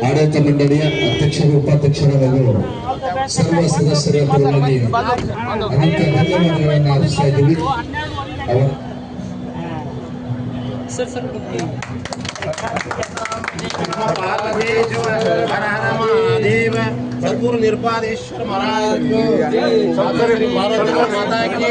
ಆಡಳಿತ ಮಂಡಳಿಯ ಅಧ್ಯಕ್ಷರು ಉಪಾಧ್ಯಕ್ಷರ ಹಾಗೂ ಸರ್ವ ಸದಸ್ಯರ ಪರವಾಗಿ ಅನಂತ ಧನ್ಯವಾದಗಳನ್ನು ಅರ್ಪಿಸ್ತಾ ಇದ್ದೀವಿ ಅವರ महादेव भरपूर निर्पादेश्वर महाराज को माता की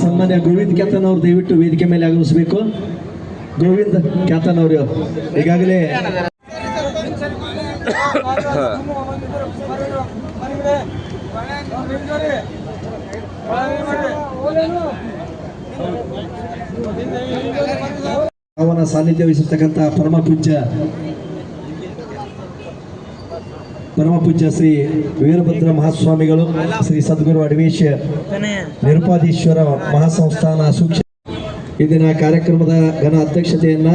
ಸನ್ಮಾನ್ಯ ಗೋವಿಂದ್ ಕ್ಯಾತನ್ ಅವರು ದಯವಿಟ್ಟು ವೇದಿಕೆ ಮೇಲೆ ಆಗಮಿಸಬೇಕು. ಗೋವಿಂದ್ ಕ್ಯಾತನ್ ಅವರು ಈಗಾಗಲೇ ಅವನ ಸಾನ್ನಿಧ್ಯ ವಹಿಸಿರ್ತಕ್ಕಂಥ ಪರಮ ಪೂಜ್ಯ ಪರಮ ಶ್ರೀ ವೀರಭದ್ರ ಮಹಾಸ್ವಾಮಿಗಳು, ಶ್ರೀ ಸದ್ಗುರು ಅಡವೇಶ ನಿರುಪಾದೀಶ್ವರ ಮಹಾಸಂಸ್ಥಾನ ಸೂಕ್ಷ್ಮ ಇಂದಿನ ಕಾರ್ಯಕ್ರಮದ ಘನ ಅಧ್ಯಕ್ಷತೆಯನ್ನ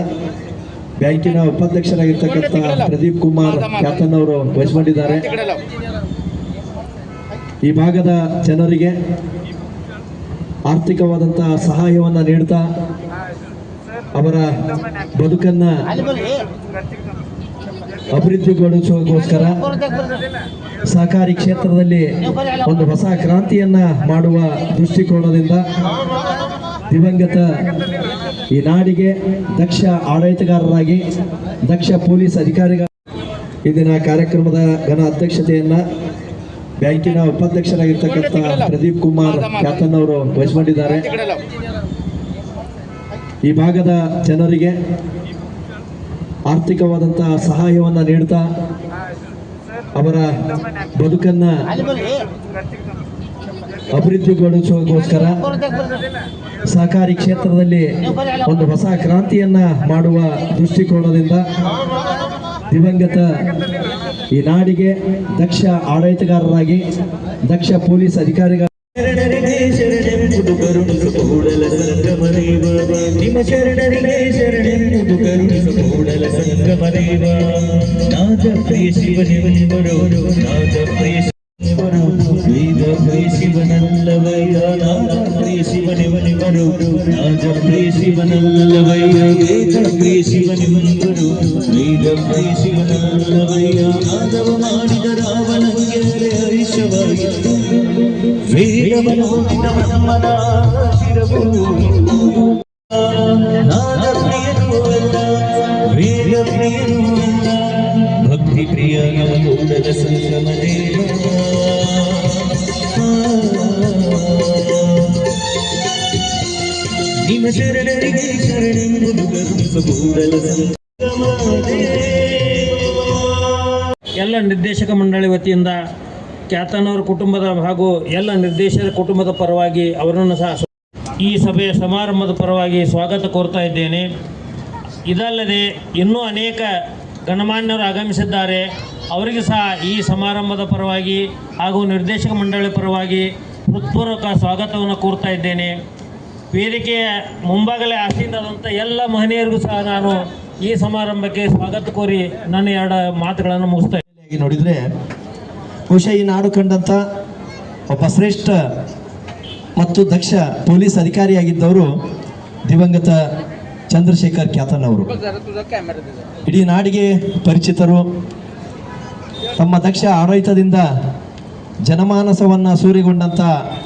ಬ್ಯಾಂಕಿನ ಉಪಾಧ್ಯಕ್ಷರಾಗಿರ್ತಕ್ಕಂಥ ಪ್ರದೀಪ್ ಕುಮಾರ್ ಕ್ಯಾಪ್ಟನ್ ಅವರು ವಹಿಸಿಕೊಂಡಿದ್ದಾರೆ. ಈ ಭಾಗದ ಜನರಿಗೆ ಆರ್ಥಿಕವಾದಂತಹ ಸಹಾಯವನ್ನ ನೀಡ್ತಾ ಅವರ ಬದುಕನ್ನ ಅಭಿವೃದ್ಧಿಗೊಳಿಸುವಗೋಸ್ಕರ ಸಹಕಾರಿ ಕ್ಷೇತ್ರದಲ್ಲಿ ಒಂದು ಹೊಸ ಕ್ರಾಂತಿಯನ್ನ ಮಾಡುವ ದೃಷ್ಟಿಕೋನದಿಂದ ದಿವಂಗತ ಈ ನಾಡಿಗೆ ದಕ್ಷ ಆಡಳಿತಗಾರರಾಗಿ, ದಕ್ಷ ಪೊಲೀಸ್ ಅಧಿಕಾರಿಗಳ ಇಂದಿನ ಕಾರ್ಯಕ್ರಮದ ಘನ ಅಧ್ಯಕ್ಷತೆಯನ್ನ ಬ್ಯಾಂಕಿನ ಉಪಾಧ್ಯಕ್ಷರಾಗಿರ್ತಕ್ಕಂಥ ಪ್ರದೀಪ್ ಕುಮಾರ್ ಅವರು ವಹಿಸಿಕೊಂಡಿದ್ದಾರೆ ಈ ಭಾಗದ ಜನರಿಗೆ ಆರ್ಥಿಕವಾದಂತಹ ಸಹಾಯವನ್ನ ನೀಡ್ತಾ ಅವರ ಬದುಕನ್ನ ಅಭಿವೃದ್ಧಿಗೊಳಿಸುವಗೋಸ್ಕರ ಸಹಕಾರಿ ಕ್ಷೇತ್ರದಲ್ಲಿ ಒಂದು ಹೊಸ ಕ್ರಾಂತಿಯನ್ನ ಮಾಡುವ ದೃಷ್ಟಿಕೋನದಿಂದ ದಿವಂಗತ ಈ ನಾಡಿಗೆ ದಕ್ಷ ಆಡಳಿತಗಾರರಾಗಿ ದಕ್ಷ ಪೊಲೀಸ್ ಅಧಿಕಾರಿಗಳ ಶಿವನಲ್ಲವಯ್ಯ. ಶಿವನಲ್ಲವಯ್ಯ. ವೇದ നീലം വീശി നിറയാതവമാണിത രാവണങ്കരെ ഐശവായി വീരമനോഹിത മന്മനാശിരപൂ നാദപ്രിയരുവല്ല വീരപ്രിയരുവല്ല ഭക്തിപ്രിയ നവകൂടല സംഗമദേവ ശരണരികെ ശരണം ഗുരുഗം സകൂടല ನಿರ್ದೇಶಕ ಮಂಡಳಿ ವತಿಯಿಂದ ಖ್ಯಾತನವರ ಕುಟುಂಬದ ಹಾಗೂ ಎಲ್ಲ ನಿರ್ದೇಶಕರ ಕುಟುಂಬದ ಪರವಾಗಿ ಅವರನ್ನು ಸಹ ಈ ಸಭೆಯ ಸಮಾರಂಭದ ಪರವಾಗಿ ಸ್ವಾಗತ ಕೋರ್ತಾ ಇದ್ದೇನೆ. ಇದಲ್ಲದೆ ಇನ್ನೂ ಅನೇಕ ಗಣಮಾನ್ಯರು ಆಗಮಿಸಿದ್ದಾರೆ. ಅವರಿಗೆ ಸಹ ಈ ಸಮಾರಂಭದ ಪರವಾಗಿ ಹಾಗೂ ನಿರ್ದೇಶಕ ಮಂಡಳಿ ಪರವಾಗಿ ಹೃತ್ಪೂರ್ವಕ ಸ್ವಾಗತವನ್ನು ಕೋರ್ತಾ ಇದ್ದೇನೆ. ವೇದಿಕೆಯ ಮುಂಭಾಗಲೇ ಆಸೀನರಾದಂಥ ಎಲ್ಲ ಮಹನೀಯರಿಗೂ ಸಹ ನಾನು ಈ ಸಮಾರಂಭಕ್ಕೆ ಸ್ವಾಗತ ಕೋರಿ ನನ್ನ ಎರಡು ಮಾತುಗಳನ್ನು ಮುಗಿಸ್ತಾ ನೋಡಿದರೆ ಬಹುಶಃ ಈ ನಾಡು ಕಂಡಂಥ ಒಬ್ಬ ಶ್ರೇಷ್ಠ ಮತ್ತು ದಕ್ಷ ಪೊಲೀಸ್ ಅಧಿಕಾರಿಯಾಗಿದ್ದವರು ದಿವಂಗತ ಚಂದ್ರಶೇಖರ್ ಖ್ಯಾತನ್ ಅವರು ಇಡೀ ನಾಡಿಗೆ ಪರಿಚಿತರು. ತಮ್ಮ ದಕ್ಷ ಆಡಳಿತದಿಂದ ಜನಮಾನಸವನ್ನು ಸೂರಿಗೊಂಡಂಥ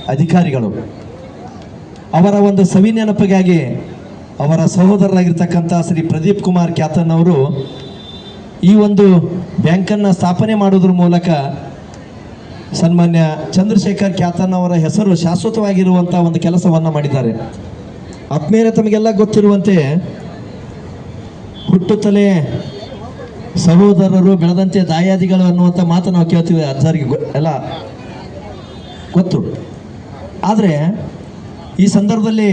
ಅಧಿಕಾರಿಗಳು. ಅವರ ಒಂದು ಸವಿ ನೆನಪಿಗಾಗಿ ಅವರ ಸಹೋದರರಾಗಿರ್ತಕ್ಕಂಥ ಶ್ರೀ ಪ್ರದೀಪ್ ಕುಮಾರ್ ಖ್ಯಾತನ್ ಅವರು ಈ ಒಂದು ಬ್ಯಾಂಕನ್ನು ಸ್ಥಾಪನೆ ಮಾಡೋದ್ರ ಮೂಲಕ ಸನ್ಮಾನ್ಯ ಚಂದ್ರಶೇಖರ್ ಖ್ಯಾತನವರ ಹೆಸರು ಶಾಶ್ವತವಾಗಿರುವಂಥ ಒಂದು ಕೆಲಸವನ್ನು ಮಾಡಿದ್ದಾರೆ. ಆತ್ಮೇಲೆ ತಮಗೆಲ್ಲ ಗೊತ್ತಿರುವಂತೆ ಹುಟ್ಟುತ್ತಲೇ ಸಹೋದರರು ಬೆಳೆದಂತೆ ದಾಯಾದಿಗಳು ಅನ್ನುವಂಥ ಮಾತು ನಾವು ಕೇಳ್ತೀವಿ ಅದರಿಗೆ ಎಲ್ಲ ಗೊತ್ತು. ಆದರೆ ಈ ಸಂದರ್ಭದಲ್ಲಿ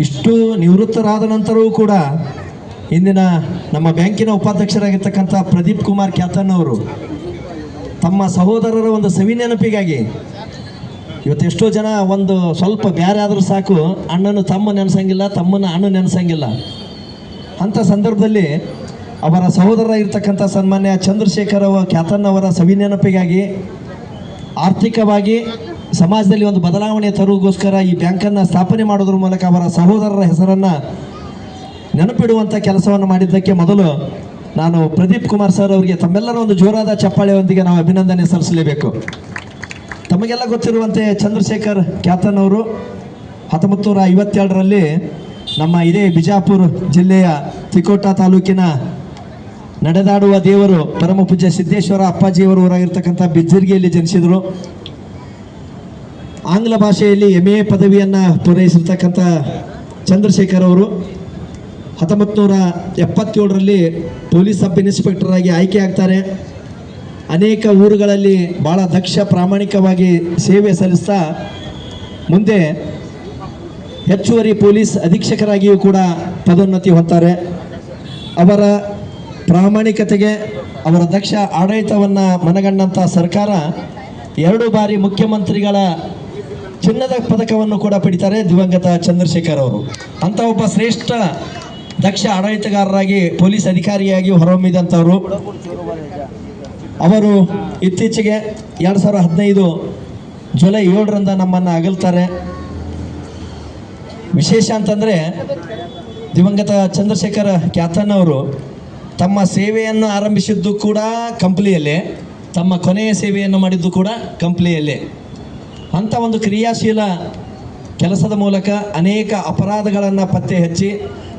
ಇಷ್ಟು ನಿವೃತ್ತರಾದ ನಂತರವೂ ಕೂಡ ಇಂದಿನ ನಮ್ಮ ಬ್ಯಾಂಕಿನ ಉಪಾಧ್ಯಕ್ಷರಾಗಿರ್ತಕ್ಕಂಥ ಪ್ರದೀಪ್ ಕುಮಾರ್ ಖ್ಯಾತನ್ ಅವರು ತಮ್ಮ ಸಹೋದರರ ಒಂದು ಸವಿ ನೆನಪಿಗಾಗಿ ಇವತ್ತು ಎಷ್ಟೋ ಜನ ಒಂದು ಸ್ವಲ್ಪ ಬೇರೆ ಆದರೂ ಸಾಕು ಅಣ್ಣನ ತಮ್ಮ ನೆನೆಸಂಗಿಲ್ಲ ತಮ್ಮನ ಅಣ್ಣ ನೆನೆಸಂಗಿಲ್ಲ. ಅಂಥ ಸಂದರ್ಭದಲ್ಲಿ ಅವರ ಸಹೋದರ ಇರ್ತಕ್ಕಂಥ ಸನ್ಮಾನ್ಯ ಚಂದ್ರಶೇಖರ್ ಅವರ ಸವಿ ನೆನಪಿಗಾಗಿ ಆರ್ಥಿಕವಾಗಿ ಸಮಾಜದಲ್ಲಿ ಒಂದು ಬದಲಾವಣೆ ತರುವುದಕ್ಕೋಸ್ಕರ ಈ ಬ್ಯಾಂಕನ್ನು ಸ್ಥಾಪನೆ ಮಾಡೋದ್ರ ಮೂಲಕ ಅವರ ಸಹೋದರರ ಹೆಸರನ್ನು ನೆನಪಿಡುವಂಥ ಕೆಲಸವನ್ನು ಮಾಡಿದ್ದಕ್ಕೆ ಮೊದಲು ನಾನು ಪ್ರದೀಪ್ ಕುಮಾರ್ ಸರ್ ಅವರಿಗೆ ತಮ್ಮೆಲ್ಲರ ಒಂದು ಜೋರಾದ ಚಪ್ಪಾಳೆಯೊಂದಿಗೆ ನಾವು ಅಭಿನಂದನೆ ಸಲ್ಲಿಸಲೇಬೇಕು. ತಮಗೆಲ್ಲ ಗೊತ್ತಿರುವಂತೆ ಚಂದ್ರಶೇಖರ್ ಖ್ಯಾತನ್ ಅವರು ಹತ್ತೊಂಬತ್ತು ನೂರ ನಮ್ಮ ಇದೇ ಬಿಜಾಪುರ ಜಿಲ್ಲೆಯ ತಿಕೋಟ ತಾಲೂಕಿನ ನಡೆದಾಡುವ ದೇವರು ಪರಮ ಪೂಜ್ಯ ಸಿದ್ದೇಶ್ವರ ಅಪ್ಪಾಜಿಯವರು ಊರಾಗಿರ್ತಕ್ಕಂಥ ಬಿಜ್ಜರ್ಗಿಯಲ್ಲಿ ಜನಿಸಿದರು. ಆಂಗ್ಲ ಭಾಷೆಯಲ್ಲಿ ಎಂ ಎ ಪದವಿಯನ್ನು ಪೂರೈಸಿರ್ತಕ್ಕಂಥ ಚಂದ್ರಶೇಖರ್ ಅವರು. ಹತ್ತೊಂಬತ್ತು ನೂರ ಎಪ್ಪತ್ತೇಳರಲ್ಲಿ ಪೊಲೀಸ್ ಸಬ್ ಇನ್ಸ್ಪೆಕ್ಟರ್ ಆಗಿ ಆಯ್ಕೆ ಆಗ್ತಾರೆ. ಅನೇಕ ಊರುಗಳಲ್ಲಿ ಭಾಳ ದಕ್ಷ ಪ್ರಾಮಾಣಿಕವಾಗಿ ಸೇವೆ ಸಲ್ಲಿಸ್ತಾ ಮುಂದೆ ಹೆಚ್ಚುವರಿ ಪೊಲೀಸ್ ಅಧೀಕ್ಷಕರಾಗಿಯೂ ಕೂಡ ಪದೋನ್ನತಿ ಹೊಂತಾರೆ ಅವರ ಪ್ರಾಮಾಣಿಕತೆಗೆ ಅವರ ದಕ್ಷ ಆಡಳಿತವನ್ನು ಮನಗಂಡಂಥ ಸರ್ಕಾರ ಎರಡು ಬಾರಿ ಮುಖ್ಯಮಂತ್ರಿಗಳ ಚಿನ್ನದ ಪದಕವನ್ನು ಕೂಡ ಪಡಿತಾರೆ ದಿವಂಗತ ಚಂದ್ರಶೇಖರ್ ಅವರು. ಅಂಥ ಒಬ್ಬ ಶ್ರೇಷ್ಠ ದಕ್ಷ ಆಡಳಿತಗಾರರಾಗಿ, ಪೊಲೀಸ್ ಅಧಿಕಾರಿಯಾಗಿ ಹೊರಹೊಮ್ಮಿದಂಥವರು. ಅವರು ಇತ್ತೀಚೆಗೆ ಎರಡು ಸಾವಿರದ ಹದಿನೈದು ಜುಲೈ ಏಳರಿಂದ ನಮ್ಮನ್ನು ಅಗಲ್ತಾರೆ. ವಿಶೇಷ ಅಂತಂದರೆ ದಿವಂಗತ ಚಂದ್ರಶೇಖರ ಖ್ಯಾತನ್ ಅವರು ತಮ್ಮ ಸೇವೆಯನ್ನು ಆರಂಭಿಸಿದ್ದು ಕೂಡ ಕಂಪ್ನಿಯಲ್ಲೇ ತಮ್ಮ ಕೊನೆಯ ಸೇವೆಯನ್ನು ಮಾಡಿದ್ದು ಕೂಡ ಕಂಪ್ನಿಯಲ್ಲೇ ಅಂಥ ಒಂದು ಕ್ರಿಯಾಶೀಲ ಕೆಲಸದ ಮೂಲಕ ಅನೇಕ ಅಪರಾಧಗಳನ್ನು ಪತ್ತೆ ಹಚ್ಚಿ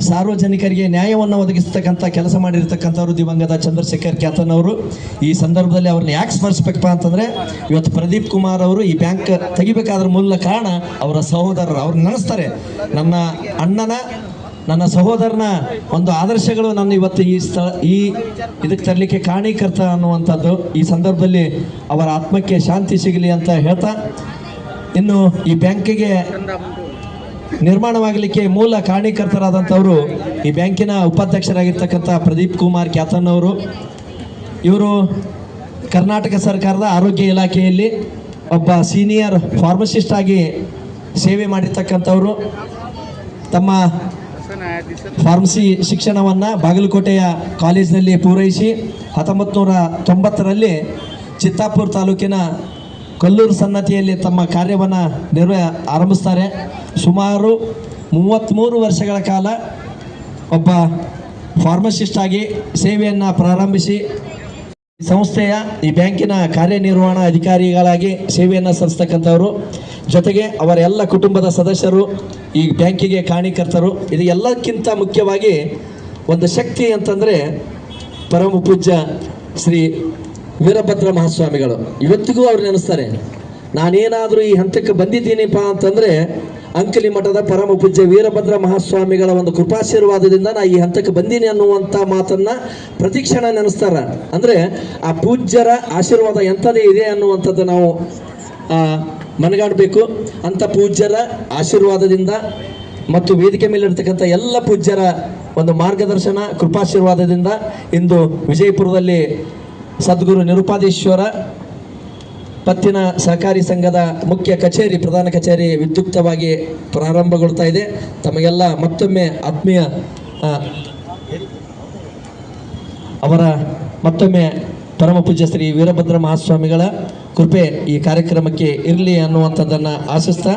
ಸಾರ್ವಜನಿಕರಿಗೆ ನ್ಯಾಯವನ್ನು ಒದಗಿಸ್ತಕ್ಕಂಥ ಕೆಲಸ ಮಾಡಿರ್ತಕ್ಕಂಥವ್ರು ದಿವಂಗತ ಚಂದ್ರಶೇಖರ್ ಖ್ಯಾತನವರು ಈ ಸಂದರ್ಭದಲ್ಲಿ ಅವ್ರನ್ನ ಯಾಕೆ ಸ್ಮರಿಸ್ಬೇಕಪ್ಪ ಅಂತಂದರೆ, ಇವತ್ತು ಪ್ರದೀಪ್ ಕುಮಾರ್ ಅವರು ಈ ಬ್ಯಾಂಕ್ ತೆಗಿಬೇಕಾದ್ರ ಮೂಲ ಕಾರಣ ಅವರ ಸಹೋದರರು. ಅವ್ರನ್ನ ನೆನೆಸ್ತಾರೆ, ನನ್ನ ಅಣ್ಣನ, ನನ್ನ ಸಹೋದರನ ಒಂದು ಆದರ್ಶಗಳು ನನ್ನ ಇವತ್ತು ಈ ಸ್ಥಳ, ಈ ಇದಕ್ಕೆ ತರಲಿಕ್ಕೆ ಕಾರಣೀಕರ್ತ ಅನ್ನುವಂಥದ್ದು ಈ ಸಂದರ್ಭದಲ್ಲಿ ಅವರ ಆತ್ಮಕ್ಕೆ ಶಾಂತಿ ಸಿಗಲಿ ಅಂತ ಹೇಳ್ತಾ ಇನ್ನು ಈ ಬ್ಯಾಂಕಿಗೆ ನಿರ್ಮಾಣವಾಗಲಿಕ್ಕೆ ಮೂಲ ಕಾರಣೀಕರ್ತರಾದಂಥವರು ಈ ಬ್ಯಾಂಕಿನ ಉಪಾಧ್ಯಕ್ಷರಾಗಿರ್ತಕ್ಕಂಥ ಪ್ರದೀಪ್ ಕುಮಾರ್ ಖ್ಯಾತನ್ ಅವರು ಇವರು ಕರ್ನಾಟಕ ಸರ್ಕಾರದ ಆರೋಗ್ಯ ಇಲಾಖೆಯಲ್ಲಿ ಒಬ್ಬ ಸೀನಿಯರ್ ಫಾರ್ಮಸಿಸ್ಟ್ ಆಗಿ ಸೇವೆ ಮಾಡಿರ್ತಕ್ಕಂಥವರು. ತಮ್ಮ ಫಾರ್ಮಸಿ ಶಿಕ್ಷಣವನ್ನು ಬಾಗಲಕೋಟೆಯ ಕಾಲೇಜಿನಲ್ಲಿ ಪೂರೈಸಿ ಹತ್ತೊಂಬತ್ತು ನೂರ ತೊಂಬತ್ತರಲ್ಲಿ ಚಿತ್ತಾಪುರ ತಾಲೂಕಿನ ಕೊಲ್ಲೂರು ಸನ್ನತಿಯಲ್ಲಿ ತಮ್ಮ ಕಾರ್ಯವನ್ನು ನಿರ್ವ ಆರಂಭಿಸ್ತಾರೆ. ಸುಮಾರು ಮೂವತ್ತ್ಮೂರು ವರ್ಷಗಳ ಕಾಲ ಒಬ್ಬ ಫಾರ್ಮಸಿಸ್ಟ್ ಆಗಿ ಸೇವೆಯನ್ನು ಪ್ರಾರಂಭಿಸಿ ಸಂಸ್ಥೆಯ ಈ ಬ್ಯಾಂಕಿನ ಕಾರ್ಯನಿರ್ವಹಣಾ ಅಧಿಕಾರಿಗಳಾಗಿ ಸೇವೆಯನ್ನು ಸಲ್ಲಿಸ್ತಕ್ಕಂಥವರು. ಜೊತೆಗೆ ಅವರ ಎಲ್ಲ ಕುಟುಂಬದ ಸದಸ್ಯರು, ಈ ಬ್ಯಾಂಕಿಗೆ ಕಾರಣೀಕರ್ತರು ಇದು ಎಲ್ಲಕ್ಕಿಂತ ಮುಖ್ಯವಾಗಿ ಒಂದು ಶಕ್ತಿ ಅಂತಂದರೆ ಪರಮ ಪೂಜ್ಯ ಶ್ರೀ ವೀರಭದ್ರ ಮಹಾಸ್ವಾಮಿಗಳು, ಇವತ್ತಿಗೂ ಅವ್ರು ನೆನೆಸ್ತಾರೆ. ನಾನೇನಾದರೂ ಈ ಹಂತಕ್ಕೆ ಬಂದಿದ್ದೀನಿಪ್ಪ ಅಂತಂದರೆ ಅಂಕಲಿ ಮಠದ ಪರಮ ಪೂಜ್ಯ ವೀರಭದ್ರ ಮಹಾಸ್ವಾಮಿಗಳ ಒಂದು ಕೃಪಾಶೀರ್ವಾದದಿಂದ ನಾ ಈ ಹಂತಕ್ಕೆ ಬಂದೀನಿ ಅನ್ನುವಂಥ ಮಾತನ್ನ ಪ್ರತಿಕ್ಷಣ ನೆನೆಸ್ತಾರ. ಅಂದರೆ ಆ ಪೂಜ್ಯರ ಆಶೀರ್ವಾದ ಎಂಥದೇ ಇದೆ ಅನ್ನುವಂಥದ್ದು ನಾವು ಮನಗಾಡಬೇಕು. ಅಂಥ ಪೂಜ್ಯರ ಆಶೀರ್ವಾದದಿಂದ ಮತ್ತು ವೇದಿಕೆ ಮೇಲೆ ಮೇಲಿರ್ತಕ್ಕಂಥ ಎಲ್ಲ ಪೂಜ್ಯರ ಒಂದು ಮಾರ್ಗದರ್ಶನ, ಕೃಪಾಶೀರ್ವಾದದಿಂದ ಇಂದು ವಿಜಯಪುರದಲ್ಲಿ ಸದ್ಗುರು ನಿರುಪಾದೇಶ್ವರ ಪತ್ತಿನ ಸಹಕಾರಿ ಸಂಘದ ಮುಖ್ಯ ಕಚೇರಿ, ಪ್ರಧಾನ ಕಚೇರಿ ವಿದ್ಯುಕ್ತವಾಗಿ ಪ್ರಾರಂಭಗೊಳ್ತಾ ಇದೆ. ತಮಗೆಲ್ಲ ಮತ್ತೊಮ್ಮೆ ಆತ್ಮೀಯ ಅವರ ಮತ್ತೊಮ್ಮೆ ಪರಮ ಪೂಜ್ಯ ಶ್ರೀ ವೀರಭದ್ರ ಮಹಾಸ್ವಾಮಿಗಳ ಕೃಪೆ ಈ ಕಾರ್ಯಕ್ರಮಕ್ಕೆ ಇರಲಿ ಅನ್ನುವಂಥದ್ದನ್ನು ಆಶಿಸ್ತಾ.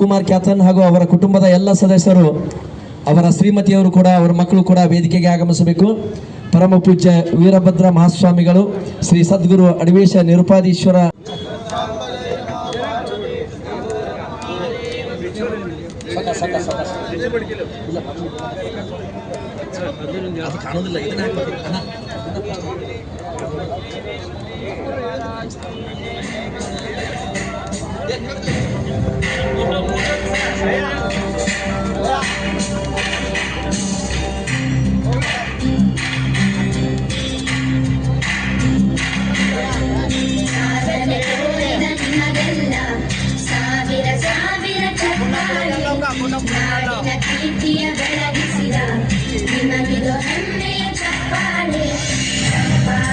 ಕುಮಾರ್ ಖ್ಯಾತನ್ ಹಾಗೂ ಅವರ ಕುಟುಂಬದ ಎಲ್ಲ ಸದಸ್ಯರು, ಅವರ ಶ್ರೀಮತಿಯವರು ಕೂಡ, ಅವರ ಮಕ್ಕಳು ಕೂಡ ವೇದಿಕೆಗೆ ಆಗಮಿಸಬೇಕು. ಪರಮ ಪೂಜ್ಯ ವೀರಭದ್ರ ಮಹಾಸ್ವಾಮಿಗಳು ಶ್ರೀ ಸದ್ಗುರು ಅಡಿವೇಶ ನಿರುಪಾದೀಶ್ವರ ಸಾಧನೆ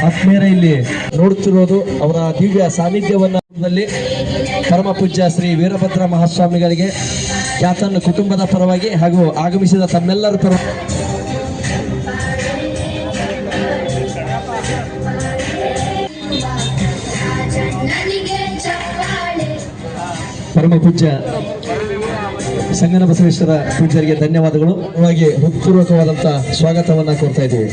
ಆತ್ಮೀಯರ, ಇಲ್ಲಿ ನೋಡುತ್ತಿರೋದು ಅವರ ದಿವ್ಯ ಸಾನ್ನಿಧ್ಯವನ್ನ ಪರಮ ಪೂಜ್ಯ ಶ್ರೀ ವೀರಭದ್ರ ಮಹಾಸ್ವಾಮಿಗಳಿಗೆ ಖ್ಯಾತನ್ನು ಕುಟುಂಬದ ಪರವಾಗಿ ಹಾಗೂ ಆಗಮಿಸಿದ ತಮ್ಮೆಲ್ಲರ ಪರ ಪರಮ ಪೂಜ್ಯ ಸಂಗನ ಬಸವೇಶ್ವರ ಪೂಜ್ಯರಿಗೆ ಧನ್ಯವಾದಗಳು. ಹಾಗೆ ಹೃತ್ಪೂರ್ವಕವಾದಂಥ ಸ್ವಾಗತವನ್ನ ಕೋರ್ತಾ ಇದ್ದೀವಿ.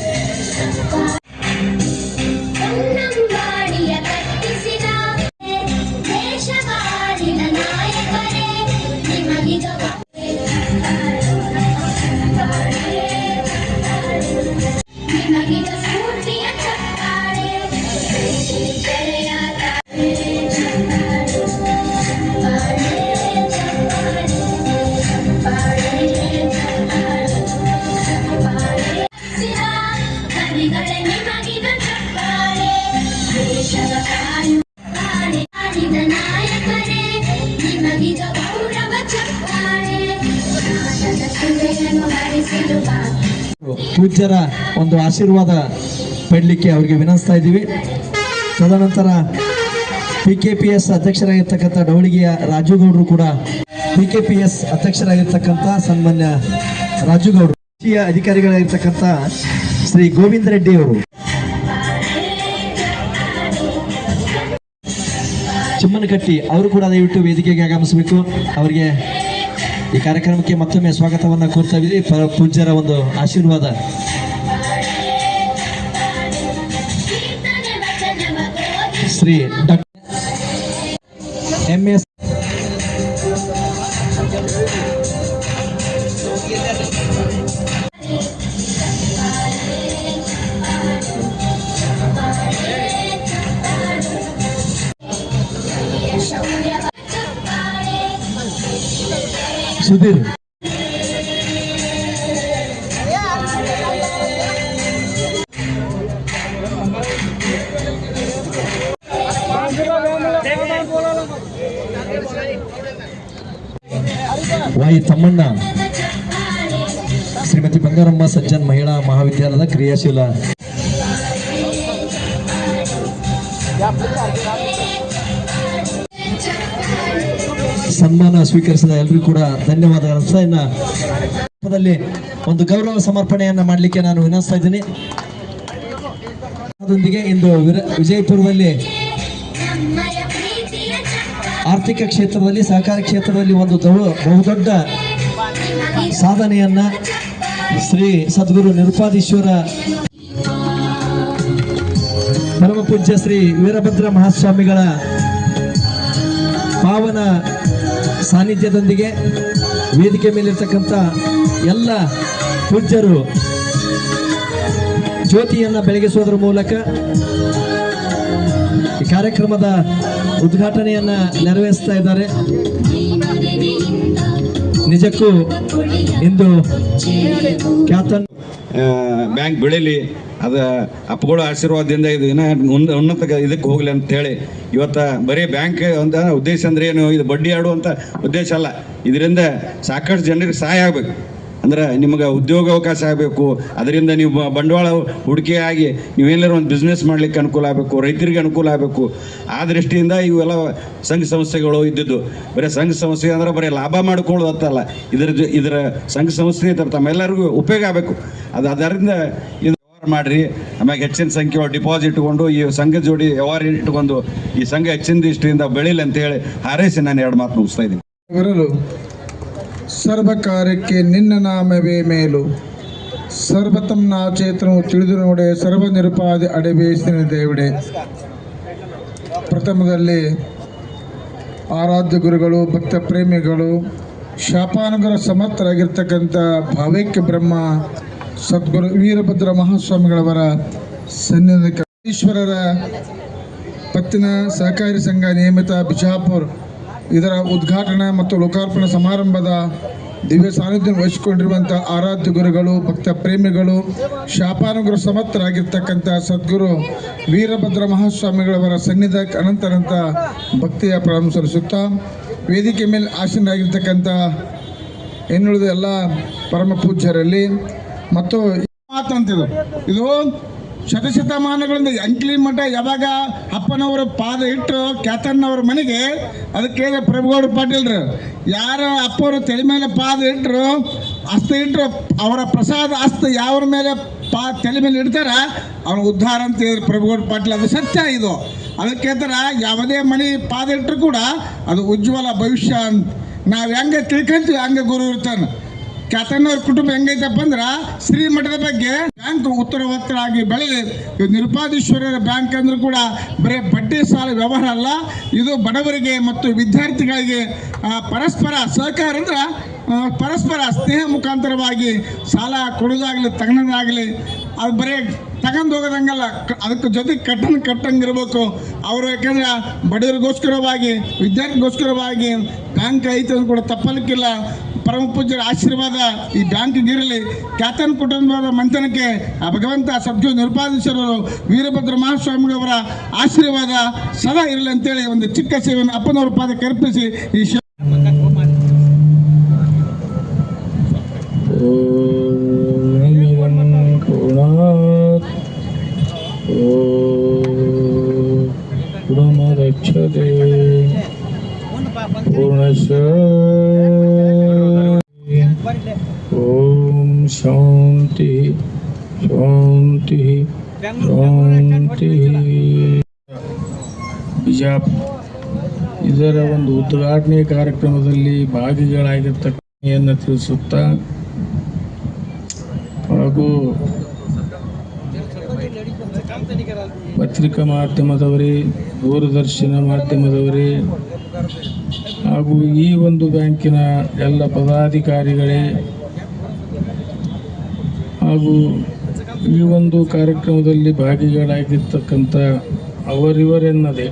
ಪೂಜ್ಯರ ಒಂದು ಆಶೀರ್ವಾದ ಪಡಲಿಕ್ಕೆ ಅವರಿಗೆ ವಿನಂತಿಸ್ತಾ ಇದ್ದೀವಿ. ತದನಂತರ ಪಿ ಕೆ ಪಿ ಎಸ್ ಅಧ್ಯಕ್ಷರಾಗಿರ್ತಕ್ಕಂಥ ಡವಳಿಗೆಯ ರಾಜುಗೌಡರು ಕೂಡ ಪಿ ಕೆ ಪಿ ಎಸ್ ಅಧ್ಯಕ್ಷರಾಗಿರ್ತಕ್ಕಂಥ ಸನ್ಮಾನ್ಯ ರಾಜುಗೌಡರು. ಅಧಿಕಾರಿಗಳಾಗಿರ್ತಕ್ಕಂಥ ಶ್ರೀ ಗೋವಿಂದ ರೆಡ್ಡಿ ಅವರು. ಚಿಮ್ಮನಕಟ್ಟಿ ಅವರು ಕೂಡ ದಯವಿಟ್ಟು ವೇದಿಕೆಗೆ ಆಗಮಿಸಬೇಕು. ಅವರಿಗೆ ಈ ಕಾರ್ಯಕ್ರಮಕ್ಕೆ ಮತ್ತೊಮ್ಮೆ ಸ್ವಾಗತವನ್ನು ಕೋರ್ತಾ ಇದ್ದೀವಿ. ಪೂಜ್ಯರ ಒಂದು ಆಶೀರ್ವಾದ. Shri doctor M. S. Sudhir Y Thammanna Shrimati Bangaramma Sajjan ಮಹಿಳಾ ಮಹಾವಿದ್ಯಾಲಯದ ಕ್ರಿಯಾಶೀಲ ಸನ್ಮಾನ ಸ್ವೀಕರಿಸಿದ ಎಲ್ಲರಿಗೂ ಕೂಡ ಧನ್ಯವಾದಗಳು. ಇನ್ನ ಒಂದು ಗೌರವ ಸಮರ್ಪಣೆಯನ್ನ ಮಾಡಲಿಕ್ಕೆ ನಾನು ವಿನಂತಿಸ್ತಾ ಇದ್ದೀನಿ. ಅದೊಂದಿಗೆ ಇಂದು ವಿಜಯಪುರದಲ್ಲಿ ಆರ್ಥಿಕ ಕ್ಷೇತ್ರದಲ್ಲಿ, ಸಹಕಾರ ಕ್ಷೇತ್ರದಲ್ಲಿ ಒಂದು ಬಹುದೊಡ್ಡ ಸಾಧನೆಯನ್ನ ಶ್ರೀ ಸದ್ಗುರು ನಿರುಪಾದೀಶ್ವರ ಪೂಜ್ಯ ಶ್ರೀ ವೀರಭದ್ರ ಮಹಾಸ್ವಾಮಿಗಳ ಪಾವನ ಸಾನ್ನಿಧ್ಯದೊಂದಿಗೆ ವೇದಿಕೆ ಮೇಲಿರ್ತಕ್ಕಂಥ ಎಲ್ಲ ಪೂಜ್ಯರು ಜ್ಯೋತಿಯನ್ನು ಬೆಳಗಿಸುವುದರ ಮೂಲಕ ಈ ಕಾರ್ಯಕ್ರಮದ ಉದ್ಘಾಟನೆಯನ್ನ ನೆರವೇರಿಸ್ತಾ ಇದ್ದಾರೆ. ನಿಜಕ್ಕೂ ಇಂದು ಖ್ಯಾತನ್ ಬ್ಯಾಂಕ್ ಬೆಳೀಲಿ, ಅದು ಅಪ್ಪಗಳ ಆಶೀರ್ವಾದದಿಂದ ಇದು ಇನ್ನೂ ಉನ್ನ ಉನ್ನತ ಇದಕ್ಕೆ ಹೋಗ್ಲಿ ಅಂತ ಹೇಳಿ ಇವತ್ತು ಬರೀ ಬ್ಯಾಂಕ್ ಅಂತ ಉದ್ದೇಶ ಅಂದ್ರೆ ಏನು, ಇದು ಬಡ್ಡಿ ಆಡುವಂಥ ಉದ್ದೇಶ ಅಲ್ಲ. ಇದರಿಂದ ಸಾಕಷ್ಟು ಜನರಿಗೆ ಸಹಾಯ ಆಗಬೇಕು. ಅಂದ್ರೆ ನಿಮಗೆ ಉದ್ಯೋಗಾವಕಾಶ ಆಗಬೇಕು. ಅದರಿಂದ ನೀವು ಬಂಡವಾಳ ಹೂಡಿಕೆ ಆಗಿ ನೀವೇನಾರು ಒಂದು ಬಿಸ್ನೆಸ್ ಮಾಡ್ಲಿಕ್ಕೆ ಅನುಕೂಲ ಆಗಬೇಕು, ರೈತರಿಗೆ ಅನುಕೂಲ ಆಗಬೇಕು. ಆ ದೃಷ್ಟಿಯಿಂದ ಇವೆಲ್ಲ ಸಂಘ ಸಂಸ್ಥೆಗಳು ಇದ್ದಿದ್ದು. ಬರೀ ಸಂಘ ಸಂಸ್ಥೆ ಅಂದ್ರೆ ಬರೀ ಲಾಭ ಮಾಡ್ಕೊಳ್ಳೋದು ಅಂತಲ್ಲ ಇದರ ಇದರ ಸಂಘ ಸಂಸ್ಥೆ ತಮ್ಮೆಲ್ಲರಿಗೂ ಉಪಯೋಗ ಆಗಬೇಕು. ಅದು ಅದರಿಂದ ಇದು ಮಾಡ್ರಿ. ಆಮ್ಯಾಗ ಹೆಚ್ಚಿನ ಸಂಖ್ಯೆ ಡಿಪಾಸಿಟ್ ಇಟ್ಕೊಂಡು ಈ ಸಂಘ ಜೋಡಿ ವ್ಯವಹಾರ ಇಟ್ಕೊಂಡು ಈ ಸಂಘ ಹೆಚ್ಚಿನ ದೃಷ್ಟಿಯಿಂದ ಬೆಳೀಲಿ ಅಂತ ಹೇಳಿ ಹಾರೈಸಿ ನಾನು ಎರಡು ಮಾತು ಮುಗಿಸ್ತಾ ಇದ್ದೀನಿ. ಬರಲು ಸರ್ವ ಕಾರ್ಯಕ್ಕೆ ನಿನ್ನ ನಾಮವೇ ಮೇಲು. ಸರ್ವತಮ್ನ ಚೇತನವು ತಿಳಿದು ನೋಡೆ, ಸರ್ವ ನಿರುಪಾದಿ ಅಡೆಬೇಸಿನ ದೇವಡೆ ಪ್ರಥಮದಲ್ಲಿ ಆರಾಧ್ಯ ಗುರುಗಳು ಭಕ್ತ ಪ್ರೇಮಿಗಳು ಶಾಪಾನುಗರ ಸಮರ್ಥರಾಗಿರ್ತಕ್ಕಂಥ ಭಾವೈಕ್ಯ ಬ್ರಹ್ಮ, ಸದ್ಗುರು ವೀರಭದ್ರ ಮಹಾಸ್ವಾಮಿಗಳವರ ಸನ್ನಿಧಿಕ ಈಶ್ವರರ ಪತ್ತಿನ ಸಹಕಾರಿ ಸಂಘ ನಿಯಮಿತ ಬಿಜಾಪುರ್ ಇದರ ಉದ್ಘಾಟನೆ ಮತ್ತು ಲೋಕಾರ್ಪಣೆ ಸಮಾರಂಭದ ದಿವ್ಯ ಸಾನ್ನಿಧ್ಯ ವಹಿಸಿಕೊಂಡಿರುವಂಥ ಆರಾಧ್ಯ ಗುರುಗಳು ಭಕ್ತ ಪ್ರೇಮಿಗಳು, ಶಾಪಾನುಗುರು ಸಮರ್ಥರಾಗಿರ್ತಕ್ಕಂಥ ಸದ್ಗುರು ವೀರಭದ್ರ ಮಹಾಸ್ವಾಮಿಗಳವರ ಸನ್ನಿಧಕ್ಕೆ ಅನಂತರಂತ ಭಕ್ತಿಯ ಪ್ರಾರಂಭ ಸಲ್ಲಿಸುತ್ತಾ, ವೇದಿಕೆ ಮೇಲೆ ಆಸೀನರಾಗಿರ್ತಕ್ಕಂಥ ಇನ್ನುಳಿದ ಎಲ್ಲ ಪರಮ ಪೂಜ್ಯರಲ್ಲಿ ಮತ್ತು ಮಾತಂತಿದು ಇದು ಶತಶತಮಾನಗಳಿಂದ ಅಂಕ್ಲಿ ಮಠ ಯಾವಾಗ ಅಪ್ಪನವರ ಪಾದ ಇಟ್ಟು ಕ್ಯಾತಣ್ಣವ್ರ ಮನೆಗೆ, ಅದಕ್ಕೆ ಪ್ರಭುಗೌಡ ಪಾಟೀಲ್ರು, ಯಾರು ಅಪ್ಪವರು ತಲೆ ಮೇಲೆ ಪಾದ ಇಟ್ಟರು ಅಸ್ತ ಇಟ್ಟರು ಅವರ ಪ್ರಸಾದ ಅಸ್ತ ಯಾವ್ರ ಮೇಲೆ ಪಾ ತಲೆ ಮೇಲೆ ಇಡ್ತಾರ, ಅವ್ರ ಉದ್ಧಾರ ಅಂತ ಹೇಳಿದ್ರು ಪ್ರಭುಗೌಡ ಪಾಟೀಲ್, ಅದು ಸತ್ಯ ಇದು. ಅದಕ್ಕೆ ಯಾವುದೇ ಮನೆ ಪಾದ ಇಟ್ಟರು ಕೂಡ ಅದು ಉಜ್ವಲ ಭವಿಷ್ಯ ಅಂತ. ನಾವು ಹೆಂಗೆ ತಿಳ್ಕೊಂತೀವಿ, ಹಂಗೆ ಗುರು ಇರ್ತಾನೆ. ಕ್ಯಾತನ್ನವ್ರ ಕುಟುಂಬ ಹೆಂಗೈತಪ್ಪ ಅಂದ್ರೆ ಶ್ರೀಮಠದ ಬಗ್ಗೆ ಬ್ಯಾಂಕ್ ಉತ್ತರವತ್ತರಾಗಿ ಆಗಿ ಬೆಳೆದಿದೆ ನಿರುಪಾದೀಶ್ವರರ ಬ್ಯಾಂಕ್ ಅಂದ್ರೂ ಕೂಡ ಬರೀ ಬಡ್ಡಿ ಸಾಲ ವ್ಯವಹಾರ ಅಲ್ಲ. ಇದು ಬಡವರಿಗೆ ಮತ್ತು ವಿದ್ಯಾರ್ಥಿಗಳಿಗೆ ಪರಸ್ಪರ ಸಹಕಾರ ಅಂದ್ರೆ ಪರಸ್ಪರ ಸ್ನೇಹ ಮುಖಾಂತರವಾಗಿ ಸಾಲ ಕೊಡೋದಾಗಲಿ ತಗೊಳೋದಾಗಲಿ ಅದು ಬರೀ ತಗೊಂಡು ಹೋಗೋದಂಗಲ್ಲ. ಅದಕ್ಕೆ ಜೊತೆ ಕಟ್ಟನ್ ಕಟ್ಟಂಗಿರ್ಬೇಕು. ಅವರು ಯಾಕಂದ್ರೆ ಬಡವರಿಗೋಸ್ಕರವಾಗಿ, ವಿದ್ಯಾರ್ಥಿಗೋಸ್ಕರವಾಗಿ ಬ್ಯಾಂಕ್ ಐತೆ ಕೂಡ ತಪ್ಪಲಿಕ್ಕಿಲ್ಲ. ಪರಮ ಪೂಜ್ಯರ ಆಶೀರ್ವಾದ ಈ ಬ್ಯಾಂಕ್ಗಿರಲಿ ಖ್ಯಾತನ ಕುಟುಂಬದ ಮಂಥನಕ್ಕೆ ಆ ಭಗವಂತ ಸದ್ಗುರು ನಿರುಪಾದೀಶ್ವರರು ವೀರಭದ್ರ ಮಹಾಸ್ವಾಮಿಗಳವರ ಆಶೀರ್ವಾದ ಸದಾ ಇರಲಿ ಅಂತೇಳಿ ಒಂದು ಚಿಕ್ಕ ಸೇವೆಯನ್ನು ಅಪ್ಪನವರ ಪಾದಕ್ಕೆ ಅರ್ಪಿಸಿ ಈ ಶಾಂತಿ ಶಾಂತಿ ಶಾಂತಿ. ಬಿಜಾಪುರ. ಇದರ ಒಂದು ಉದ್ಘಾಟನೆ ಕಾರ್ಯಕ್ರಮದಲ್ಲಿ ಭಾಗಿಗಳಾಗಿರ್ತಕ್ಕಂಥ ತಿಳಿಸುತ್ತಾ, ಹಾಗೂ ಪತ್ರಿಕಾ ಮಾಧ್ಯಮದವರೇ, ದೂರದರ್ಶನ ಮಾಧ್ಯಮದವರೇ, ಹಾಗೂ ಈ ಒಂದು ಬ್ಯಾಂಕಿನ ಎಲ್ಲ ಪದಾಧಿಕಾರಿಗಳೇ ಹಾಗೂ ಈ ಒಂದು ಕಾರ್ಯಕ್ರಮದಲ್ಲಿ ಭಾಗಿಗಳಾಗಿರ್ತಕ್ಕಂಥ ಅವರಿವರೆನ್ನದೆ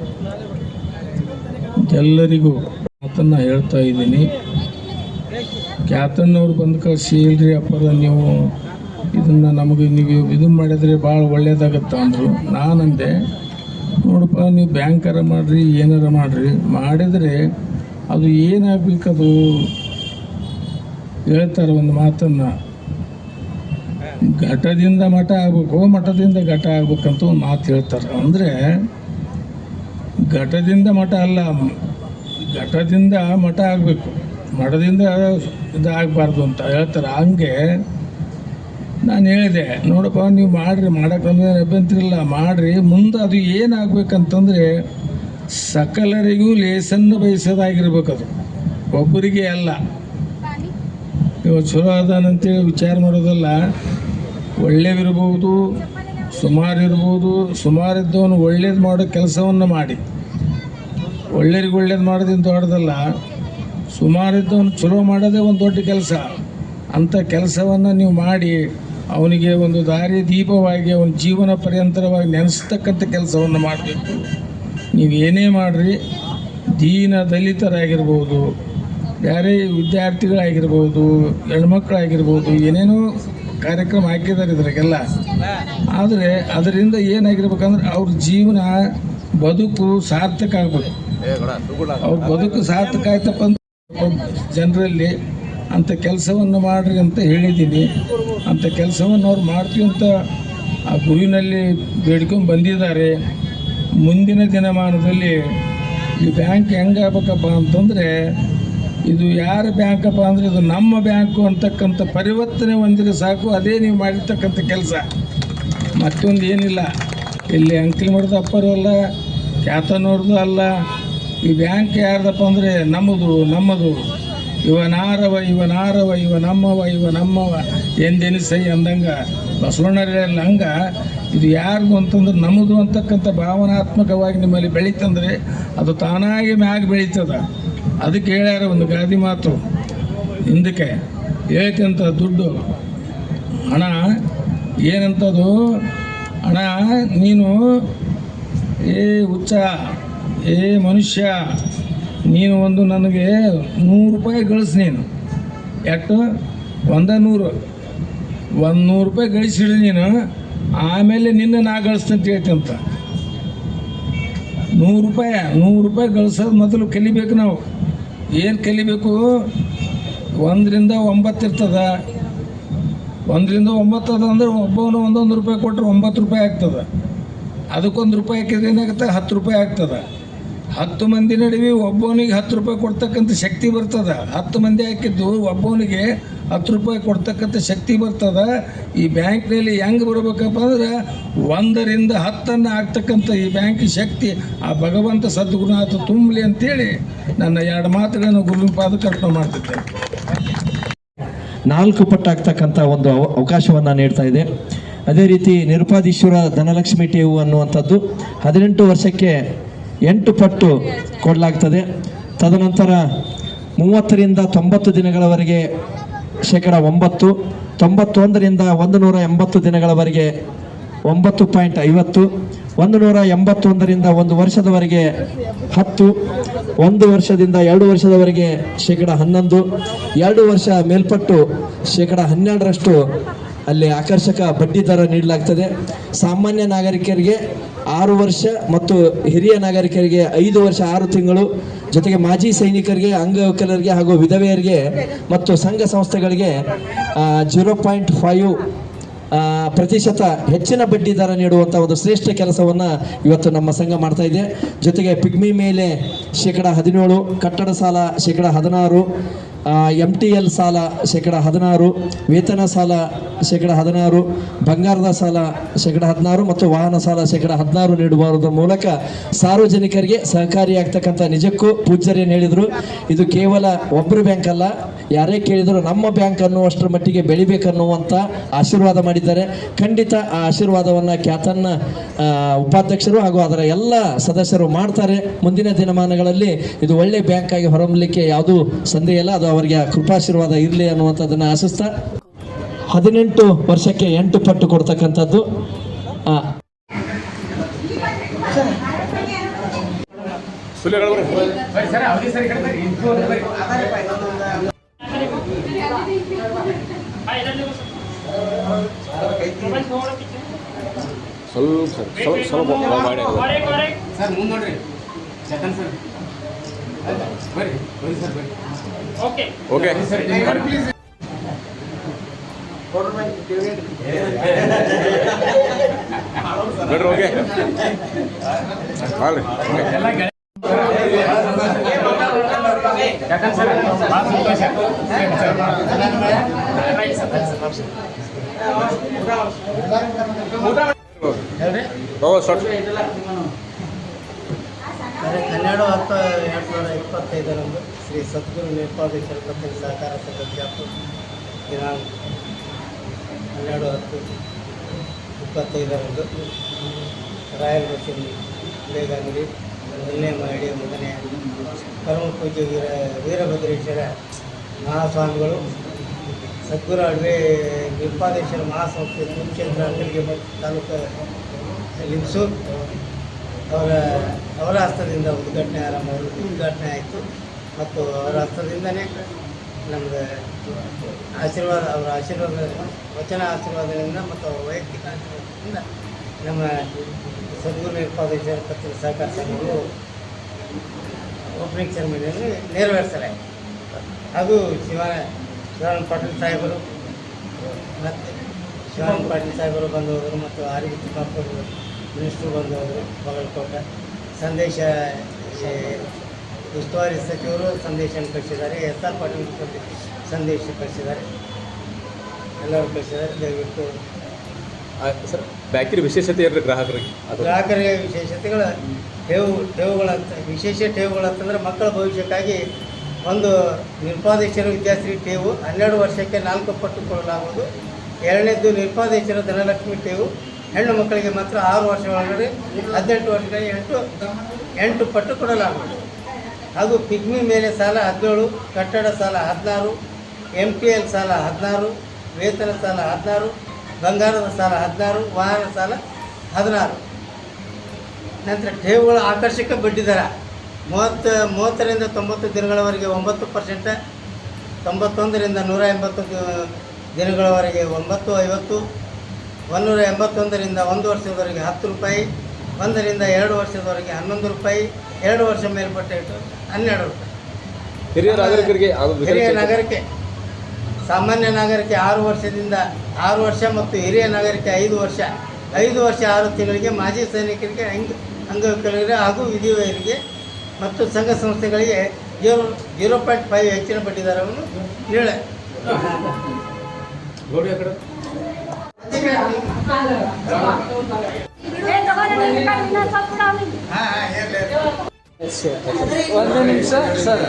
ಎಲ್ಲರಿಗೂ ಮಾತನ್ನು ಹೇಳ್ತಾ ಇದ್ದೀನಿ. ಖ್ಯಾತನವ್ರು ಬಂದು ಕಳಿಸಿ ಇಲ್ರಿ ಅಪ್ಪರ, ನೀವು ಇದನ್ನು ನಮಗೆ ನೀವು ಇದು ಮಾಡಿದರೆ ಭಾಳ ಒಳ್ಳೇದಾಗತ್ತ ಅಂದರು. ನಾನಂದೆ, ನೋಡಪ್ಪ, ನೀವು ಬ್ಯಾಂಕರ ಮಾಡಿರಿ, ಏನಾರ ಮಾಡಿರಿ. ಮಾಡಿದರೆ ಅದು ಏನಾಗಬೇಕದು? ಹೇಳ್ತಾರೆ ಒಂದು ಮಾತನ್ನು. ಘಟದಿಂದ ಮಠ ಆಗ್ಬೇಕು ಮಠದಿಂದ ಘಟ ಆಗ್ಬೇಕಂತ ಒಂದು ಮಾತು ಹೇಳ್ತಾರೆ. ಅಂದರೆ ಘಟದಿಂದ ಮಠ ಅಲ್ಲ ಘಟದಿಂದ ಮಠ ಆಗಬೇಕು. ಮಠದಿಂದ ಇದಾಗಬಾರ್ದು ಅಂತ ಹೇಳ್ತಾರೆ. ಹಂಗೆ ನಾನು ಹೇಳಿದೆ ನೋಡಪ್ಪ ನೀವು ಮಾಡಿರಿ ಮಾಡೋಕ್ಕಂದ್ರೆ ಅಭ್ಯಂತರ ಇಲ್ಲ ಮಾಡಿರಿ. ಮುಂದೆ ಅದು ಏನಾಗಬೇಕಂತಂದರೆ ಸಕಲರಿಗೂ ಲೇಸನ್ನು ಬಯಸೋದಾಗಿರ್ಬೇಕು ಅದು. ಒಬ್ಬರಿಗೆ ಅಲ್ಲ. ಇವತ್ತು ಚಲೋ ಅದಾನಂತೇಳಿ ವಿಚಾರ ಮಾಡೋದಲ್ಲ ಒಳ್ಳೆಯವಿರ್ಬೋದು ಸುಮಾರು ಇರ್ಬೋದು ಸುಮಾರಿದ್ದವನು ಒಳ್ಳೇದು ಮಾಡೋ ಕೆಲಸವನ್ನು ಮಾಡಿ. ಒಳ್ಳೆಯರಿಗೆ ಒಳ್ಳೇದು ಮಾಡೋದಿಂದ ದೊಡ್ಡದಲ್ಲ. ಸುಮಾರಿದ್ದವನು ಚಲೋ ಮಾಡೋದೇ ಒಂದು ದೊಡ್ಡ ಕೆಲಸ. ಅಂಥ ಕೆಲಸವನ್ನು ನೀವು ಮಾಡಿ, ಅವನಿಗೆ ಒಂದು ದಾರಿ ದೀಪವಾಗಿ ಅವನ ಜೀವನ ಪರ್ಯಂತರವಾಗಿ ನೆನೆಸ್ತಕ್ಕಂಥ ಕೆಲಸವನ್ನು ಮಾಡಬೇಕು. ನೀವು ಏನೇ ಮಾಡಿರಿ, ದೀನ ದಲಿತರಾಗಿರ್ಬೋದು ಬೇರೆ ವಿದ್ಯಾರ್ಥಿಗಳಾಗಿರ್ಬೋದು, ಹೆಣ್ಮಕ್ಳಾಗಿರ್ಬೋದು, ಏನೇನೋ ಕಾರ್ಯಕ್ರಮ ಹಾಕಿದ್ದಾರೆ ಇದ್ರಾಗೆಲ್ಲ. ಆದರೆ ಅದರಿಂದ ಏನಾಗಿರ್ಬೇಕಂದ್ರೆ ಅವ್ರ ಜೀವನ ಬದುಕು ಸಾರ್ಥಕ ಆಗ್ಬೇಕು. ಅವ್ರ ಬದುಕು ಸಾರ್ಥಕ ಆಯ್ತಪ್ಪ ಅಂತ ಜನರಲ್ಲಿ ಅಂಥ ಕೆಲಸವನ್ನು ಮಾಡ್ರಿ ಅಂತ ಹೇಳಿದ್ದೀನಿ. ಅಂಥ ಕೆಲಸವನ್ನು ಅವ್ರು ಮಾಡ್ತೀವಿ ಅಂತ ಆ ಗುರುವಿನಲ್ಲಿ ಬೇಡ್ಕೊಂಡು ಬಂದಿದ್ದಾರೆ. ಮುಂದಿನ ದಿನಮಾನದಲ್ಲಿ ಈ ಬ್ಯಾಂಕ್ ಹೆಂಗಾಗಬೇಕಪ್ಪ ಅಂತಂದರೆ ಇದು ಯಾರ ಬ್ಯಾಂಕಪ್ಪ ಅಂದರೆ ಇದು ನಮ್ಮ ಬ್ಯಾಂಕು ಅಂತಕ್ಕಂಥ ಪರಿವರ್ತನೆ ಹೊಂದಿದ್ರೆ ಸಾಕು, ಅದೇ ನೀವು ಮಾಡಿರ್ತಕ್ಕಂಥ ಕೆಲಸ. ಮತ್ತೊಂದು ಏನಿಲ್ಲ. ಇಲ್ಲಿ ಅಂಕಲ್ ಮಠದ ಅಪ್ಪರು ಅಲ್ಲ ಖ್ಯಾತನವ್ರದ್ದು ಅಲ್ಲ. ಈ ಬ್ಯಾಂಕ್ ಯಾರ್ದಪ್ಪ ಅಂದರೆ ನಮ್ಮದು ನಮ್ಮದು. ಇವನಾರವ ಇವನಾರವ ಇವ ನಾರವ ಇವ ನಮ್ಮವ ಇವ ನಮ್ಮವ ಎಂದೆನಿಸೈ ಅಂದಂಗೆ ಬಸವಣ್ಣರೆಲ್ಲ ಹಂಗ ಇದು ಯಾರ್ದು ಅಂತಂದ್ರೆ ನಮ್ಮದು ಅಂತಕ್ಕಂಥ ಭಾವನಾತ್ಮಕವಾಗಿ ನಿಮ್ಮಲ್ಲಿ ಬೆಳೀತಂದ್ರೆ ಅದು ತಾನಾಗಿ ಮ್ಯಾಗ ಬೆಳೀತದ. ಅದಕ್ಕೆ ಹೇಳ್ಯಾರ ಒಂದು ಗಾದಿ ಮಾತು. ಹಿಂದಕ್ಕೆ ಹೇಳ್ತಂತ ದುಡ್ಡು? ಹಣ ಏನಂತದು? ಹಣ ನೀನು ಏ ಹುಚ್ಚ, ಏ ಮನುಷ್ಯ, ನೀನು ಒಂದು ನನಗೆ ನೂರು ರೂಪಾಯಿ ಗಳಿಸ್ ನೀನು. ಎಷ್ಟು ಒಂದ ನೂರು. ಒಂದು ನೂರು ರೂಪಾಯಿ ಗಳಿಸಿಡಿ ನೀನು, ಆಮೇಲೆ ನಿನ್ನ ನಾ ಗಳಿಸ್ತಂತ ಹೇಳ್ತಂತ ನೂರು ರೂಪಾಯಿ ನೂರು ರೂಪಾಯಿ ಗಳಿಸೋದು ಮೊದಲು ಕಲಿಬೇಕು ನಾವು. ಏನು ಕಲಿಬೇಕು? ಒಂದರಿಂದ ಒಂಬತ್ತು ಇರ್ತದ. ಒಂದರಿಂದ ಒಂಬತ್ತು ಅದ ಅಂದ್ರೆ ಒಬ್ಬವನು ಒಂದೊಂದು ರೂಪಾಯಿ ಕೊಟ್ಟರೆ ಒಂಬತ್ತು ರೂಪಾಯಿ ಆಗ್ತದೆ. ಅದಕ್ಕೊಂದು ರೂಪಾಯಿ ಹಾಕಿದ್ರೆ ಏನಾಗುತ್ತೆ? ಹತ್ತು ರೂಪಾಯಿ ಆಗ್ತದೆ. ಹತ್ತು ಮಂದಿ ನಡುವೆ ಒಬ್ಬವನಿಗೆ ಹತ್ತು ರೂಪಾಯಿ ಕೊಡ್ತಕ್ಕಂಥ ಶಕ್ತಿ ಬರ್ತದ. ಹತ್ತು ಮಂದಿ ಹಾಕಿದ್ದು ಒಬ್ಬವನಿಗೆ ಹತ್ತು ರೂಪಾಯಿ ಕೊಡ್ತಕ್ಕಂಥ ಶಕ್ತಿ ಬರ್ತದ. ಈ ಬ್ಯಾಂಕ್ನಲ್ಲಿ ಹೆಂಗೆ ಬರ್ಬೇಕಪ್ಪ ಅಂದ್ರೆ ಒಂದರಿಂದ ಹತ್ತನ್ನು ಆಗ್ತಕ್ಕಂಥ ಈ ಬ್ಯಾಂಕ್ ಶಕ್ತಿ ಆ ಭಗವಂತ ಸದ್ಗುರುನಾಥ ತುಂಬಲಿ ಅಂತೇಳಿ ನನ್ನ ಎರಡು ಮಾತುಗಳನ್ನು ಗುರುಪಾದ ಪಾದಕ್ಕೆ ಅರ್ಪಣೆ ನಾಲ್ಕು ಪಟ್ಟಾಗ್ತಕ್ಕಂಥ ಒಂದು ಅವ- ಅವಕಾಶವನ್ನು ನೀಡ್ತಾ ಇದೆ. ಅದೇ ರೀತಿ ನಿರುಪಾದೀಶ್ವರ ಧನಲಕ್ಷ್ಮಿ ಟೇವು ಅನ್ನುವಂಥದ್ದು ಹದಿನೆಂಟು ವರ್ಷಕ್ಕೆ ಎಂಟು ಪಟ್ಟು ಕೊಡಲಾಗ್ತದೆ. ತದನಂತರ ಮೂವತ್ತರಿಂದ ತೊಂಬತ್ತು ದಿನಗಳವರೆಗೆ ಶೇಕಡ ಒಂಬತ್ತು, ತೊಂಬತ್ತೊಂದರಿಂದ ಒಂದು ನೂರ ಎಂಬತ್ತು ದಿನಗಳವರೆಗೆ ಒಂಬತ್ತು ಪಾಯಿಂಟ್ ಐವತ್ತು ಒಂದು ನೂರ ಎಂಬತ್ತೊಂದರಿಂದ ಒಂದು ವರ್ಷದವರೆಗೆ ಹತ್ತು, ಒಂದು ವರ್ಷದಿಂದ ಎರಡು ವರ್ಷದವರೆಗೆ ಶೇಕಡ ಹನ್ನೊಂದು, ಎರಡು ವರ್ಷ ಮೇಲ್ಪಟ್ಟು ಶೇಕಡ ಹನ್ನೆರಡರಷ್ಟು ಅಲ್ಲಿ ಆಕರ್ಷಕ ಬಡ್ಡಿ ದರ ನೀಡಲಾಗ್ತದೆ. ಸಾಮಾನ್ಯ ನಾಗರಿಕರಿಗೆ ಆರು ವರ್ಷ ಮತ್ತು ಹಿರಿಯ ನಾಗರಿಕರಿಗೆ ಐದು ವರ್ಷ ಆರು ತಿಂಗಳು, ಜೊತೆಗೆ ಮಾಜಿ ಸೈನಿಕರಿಗೆ ಅಂಗವಿಕಲರಿಗೆ ಹಾಗೂ ವಿಧವೆಯರಿಗೆ ಮತ್ತು ಸಂಘ ಸಂಸ್ಥೆಗಳಿಗೆ ಜೀರೋ ಪಾಯಿಂಟ್ ಫೈವ್ ಪ್ರತಿಶತ ಹೆಚ್ಚಿನ ಬಡ್ಡಿ ದರ ನೀಡುವಂಥ ಒಂದು ಶ್ರೇಷ್ಠ ಕೆಲಸವನ್ನು ಇವತ್ತು ನಮ್ಮ ಸಂಘ ಮಾಡ್ತಾ ಜೊತೆಗೆ ಪಿಗ್ಮಿ ಮೇಲೆ ಶೇಕಡ ಹದಿನೇಳು, ಕಟ್ಟಡ ಸಾಲ ಶೇಕಡ ಹದಿನಾರು ಎಂ ಟಿ ಎಲ್ ಸಾಲ ಶೇಕಡ ಹದಿನಾರು, ವೇತನ ಸಾಲ ಶೇಕಡ ಹದಿನಾರು, ಬಂಗಾರದ ಸಾಲ ಶೇಕಡ ಹದಿನಾರು ಮತ್ತು ವಾಹನ ಸಾಲ ಶೇಕಡ ಹದಿನಾರು ನೀಡುವುದರ ಮೂಲಕ ಸಾರ್ವಜನಿಕರಿಗೆ ಸಹಕಾರಿಯಾಗ್ತಕ್ಕಂಥ ನಿಜಕ್ಕೂ ಪೂಜ್ಯರೇನು ಹೇಳಿದರು, ಇದು ಕೇವಲ ಒಬ್ಬರು ಬ್ಯಾಂಕ್ ಅಲ್ಲ ಯಾರೇ ಕೇಳಿದರೂ ನಮ್ಮ ಬ್ಯಾಂಕ್ ಅನ್ನುವಷ್ಟರ ಮಟ್ಟಿಗೆ ಬೆಳಿಬೇಕನ್ನುವಂಥ ಆಶೀರ್ವಾದ ಮಾಡಿದ್ದಾರೆ. ಖಂಡಿತ ಆ ಆಶೀರ್ವಾದವನ್ನು ಖ್ಯಾತನ್ನ ಉಪಾಧ್ಯಕ್ಷರು ಹಾಗೂ ಅದರ ಎಲ್ಲ ಸದಸ್ಯರು ಮಾಡ್ತಾರೆ. ಮುಂದಿನ ದಿನಮಾನಗಳಲ್ಲಿ ಇದು ಒಳ್ಳೆ ಬ್ಯಾಂಕ್ ಆಗಿ ಹೊರಮಲಿಕ್ಕೆ ಯಾವುದೂ ಸಂದೇಹ ಇಲ್ಲ. ಅದು ಅವರಿಗೆ ಆ ಕೃಪಾಶೀರ್ವಾದ ಇರಲಿ ಅನ್ನುವಂಥದ್ದನ್ನು ಆಶಿಸ್ತಾ ಹದಿನೆಂಟು ವರ್ಷಕ್ಕೆ ಎಂಟು ಪಟ್ಟು ಕೊಡ್ತಕ್ಕಂಥದ್ದು. ಆ, ಸರ್ ಮುಂದೆ ನೋಡ್ರಿ ಸೆಕೆಂಡ್ ಸರ್ ಬರ್ರಿ ಬರ್ರಿ ಸರ್ ಬರ್ರಿ ಓಕೆ ನೋಡ್ರಿ ಓಕೆ ಮಾಡ್ರಿ ಓ ಸಟ್ ಹನ್ನೆರಡು ಹತ್ತು ಎರಡು ಸಾವಿರದ ಇಪ್ಪತ್ತೈದರಂದು ಶ್ರೀ ಸದ್ಗುರು ನಿರ್ಪಾದೇಶ್ವರ ಕಥೆಗೆ ಸಹಕಾರ ಸಂಘ ದಿನಾಂಕ ಹನ್ನೆರಡು ಹತ್ತು ಇಪ್ಪತ್ತೈದರಂದು ರಾಯಲ್ ಮಿಷನ್ ಬೇಗಂಗಡಿ ಮೊದಲನೇ ಮಹಡಿ ಮೊದಲನೇ ಪರಮ ಪೂಜ್ಯ ವೀರ ವೀರಭದ್ರೇಶ್ವರ ಮಹಾಸ್ವಾಮಿಗಳು ಸದ್ಗುರು ಅಡ್ವೆ ವಿಪಾದೇಶ್ವರ ಮಹಾಸಂಸ್ಥೆ ಕುರುಕ್ಷೇತ್ರ ಅಕ್ಕಲಿಗೆ ತಾಲೂಕು ಲಿಂಗ್ಸೂರ್ ಅವರ ಅವರ ಹಸ್ತದಿಂದ ಉದ್ಘಾಟನೆ ಆರಂಭ, ಉದ್ಘಾಟನೆ ಆಯಿತು. ಮತ್ತು ಅವರ ಹಸ್ತದಿಂದನೇ ನಮ್ಗೆ ಆಶೀರ್ವಾದ, ಅವರ ಆಶೀರ್ವಾದ, ವಚನ ಆಶೀರ್ವಾದದಿಂದ ಮತ್ತು ಅವರ ವೈಯಕ್ತಿಕ ಆಶೀರ್ವಾದದಿಂದ ನಮ್ಮ ಸದ್ಗುರು ನಿರ್ಪಾದೇಶ್ವರ ಪತ್ರ ಸಹಕಾರ ಸಂಘಗಳು ಓಪನಿಂಗ್ ಸೆರೆಮನಿಯಲ್ಲಿ ನೆರವೇರಿಸಲಾಯಿತು. ಅದು ಶಿವ ಶಿವಾನಂದ ಪಾಟೀಲ್ ಸಾಹೇಬರು ಮತ್ತು ಶಿವರಾಮ್ ಪಾಟೀಲ್ ಸಾಹೇಬರು ಬಂದು ಹೋದರು ಮತ್ತು ಆರೋಗ್ಯ ತಿಮ್ಮಾಪುರ ಮಿನಿಸ್ಟ್ರು ಬಂದು ಹೋದರು ಬಾಗಲಕೋಟೆ. ಸಂದೇಶ ಉಸ್ತುವಾರಿ ಸಚಿವರು ಸಂದೇಶವನ್ನು ಕಳಿಸಿದ್ದಾರೆ. ಎಸ್ ಆರ್ ಪಾಟೀಲ್ ಸಂದೇ- ಸಂದೇಶ ಕಳಿಸಿದ್ದಾರೆ. ಎಲ್ಲರೂ ಕಳಿಸಿದ್ದಾರೆ. ದಯವಿಟ್ಟು ಸರ್ ಬ್ಯಾಂಕಿನ ವಿಶೇಷತೆ ಏನ್ರಿ ಗ್ರಾಹಕರಿಗೆ. ಗ್ರಾಹಕರಿಗೆ ವಿಶೇಷತೆಗಳು ಠೇವು ಠೇವುಗಳಂತ ವಿಶೇಷ ಠೇವುಗಳಂತಂದ್ರೆ ಮಕ್ಕಳ ಭವಿಷ್ಯಕ್ಕಾಗಿ ಒಂದು ನಿರ್ಪಾದೇಶ್ವರ ವಿದ್ಯಾಶ್ರೀ ಠೇವು, ಹನ್ನೆರಡು ವರ್ಷಕ್ಕೆ ನಾಲ್ಕು ಪಟ್ಟು ಕೊಡಲಾಗುವುದು. ಎರಡನೇದು ನಿರ್ಪಾದೇಶ್ವರ ಧನಲಕ್ಷ್ಮಿ ಠೇವು, ಹೆಣ್ಣು ಮಕ್ಕಳಿಗೆ ಮಾತ್ರ ಆರು ವರ್ಷ ಒಳಗಡೆ ಹದಿನೆಂಟು ವರ್ಷಗಳಿಗೆ ಎಂಟು ಎಂಟು ಪಟ್ಟು ಕೊಡಲಾಗುವುದು. ಹಾಗೂ ಪಿಗ್ಮಿ ಮೇಲೆ ಸಾಲ ಹದಿನೇಳು, ಕಟ್ಟಡ ಸಾಲ ಹದಿನಾರು ಎಂ ಪಿ ಎಲ್ ಸಾಲ ಹದಿನಾರು, ವೇತನ ಸಾಲ ಹದಿನಾರು, ಬಂಗಾರದ ಸಾಲ ಹದಿನಾರು, ವಾಹನ ಸಾಲ ಹದಿನಾರು. ನಂತರ ಠೇವುಗಳ ಆಕರ್ಷಕ ಬಡ್ಡಿದರ. ಮೂವತ್ತು ಮೂವತ್ತರಿಂದ ತೊಂಬತ್ತು ದಿನಗಳವರೆಗೆ ಒಂಬತ್ತು ಪರ್ಸೆಂಟ್ ತೊಂಬತ್ತೊಂದರಿಂದ ನೂರ ಎಂಬತ್ತು ದಿನಗಳವರೆಗೆ ಒಂಬತ್ತು ಐವತ್ತು ಒಂದೂರ ಎಂಬತ್ತೊಂದರಿಂದ ಒಂದು ವರ್ಷದವರೆಗೆ ಹತ್ತು ರೂಪಾಯಿ ಒಂದರಿಂದ ಎರಡು ವರ್ಷದವರೆಗೆ ಹನ್ನೊಂದು ರೂಪಾಯಿ ಎರಡು ವರ್ಷ ಮೇಲ್ಪಟ್ಟ ಇಟ್ಟು ಹನ್ನೆರಡು ರೂಪಾಯಿ. ಹಿರಿಯ ನಾಗರಿಕರಿಗೆ ಹಿರಿಯ ನಾಗರಿಕೆ ಸಾಮಾನ್ಯ ನಾಗರಿಕೆ ಆರು ವರ್ಷದಿಂದ ಆರು ವರ್ಷ ಮತ್ತು ಹಿರಿಯ ನಾಗರಿಕೆ ಐದು ವರ್ಷ. ಐದು ವರ್ಷ ಆರು ತಿಂಗಳಿಗೆ ಮಾಜಿ ಸೈನಿಕರಿಗೆ ಅಂಗ ಅಂಗವಿಕಲರಿಗೆ ಹಾಗೂ ವಿಧಿವೈರಿಗೆ ಮತ್ತು ಸಂಘ ಸಂಸ್ಥೆಗಳಿಗೆ ಜೀರೋ ಜೀರೋ ಪಾಯಿಂಟ್ ಫೈವ್ ಹೆಚ್ಚಿನ ಬಡ್ಡಿ ದರವನ್ನು ನೀಡ ಒಂದು ನಿಮಿಷ ಸರ್.